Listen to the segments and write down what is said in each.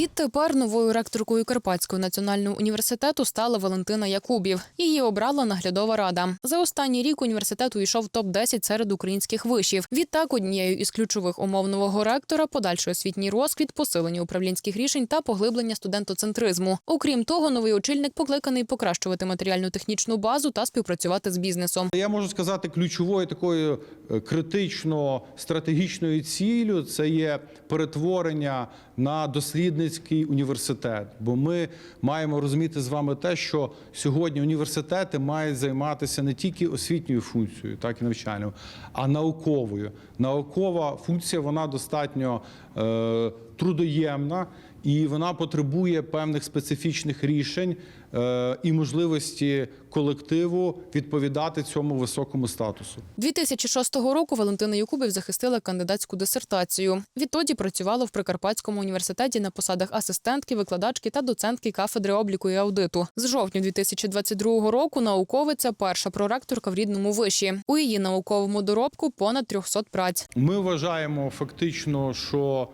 Відтепер новою ректоркою Карпатського національного університету стала Валентина Якубів. Її обрала наглядова рада. За останній рік університет увійшов топ 10 серед українських вишів. Відтак, однією із ключових умов нового ректора подальший освітній розквіт, посилення управлінських рішень та поглиблення студентоцентризму. Окрім того, новий очільник покликаний покращувати матеріально-технічну базу та співпрацювати з бізнесом. Я можу сказати, ключовою такою критично стратегічною ціллю це є перетворення на дослідницький університет. Бо ми маємо розуміти з вами те, що сьогодні університети мають займатися не тільки освітньою функцією, так і навчальною, а науковою. Наукова функція вона достатньо е, трудоємна. І вона потребує певних специфічних рішень е, і можливості колективу відповідати цьому високому статусу. 2006 року Валентина Якубів захистила кандидатську дисертацію. Відтоді працювала в Прикарпатському університеті на посадах асистентки, викладачки та доцентки кафедри обліку і аудиту. З жовтня 2022 року науковиця перша проректорка в рідному виші. У її науковому доробку понад 300 праць. Ми вважаємо фактично, що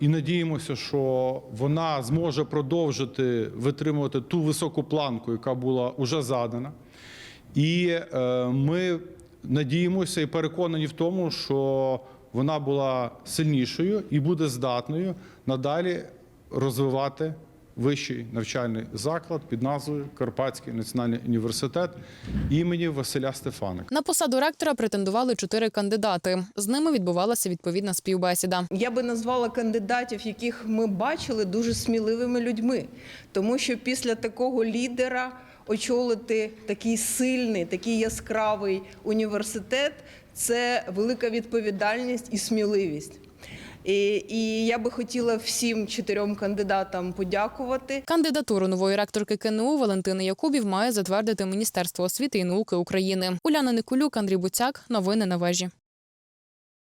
і надіємося, що вона зможе продовжити витримувати ту високу планку, яка була уже задана. І е, ми надіємося і переконані в тому, що вона була сильнішою і буде здатною надалі розвивати вищий навчальний заклад під назвою Карпатський національний університет імені Василя Стефаника. На посаду ректора претендували чотири кандидати. З ними відбувалася відповідна співбесіда. Я би назвала кандидатів, яких ми бачили, дуже сміливими людьми, тому що після такого лідера очолити такий сильний, такий яскравий університет це велика відповідальність і сміливість. І, і я би хотіла всім чотирьом кандидатам подякувати. Кандидатуру нової ректорки КНУ Валентини Якубів має затвердити Міністерство освіти і науки України. Уляна Никулюк, Андрій Буцяк. Новини на вежі.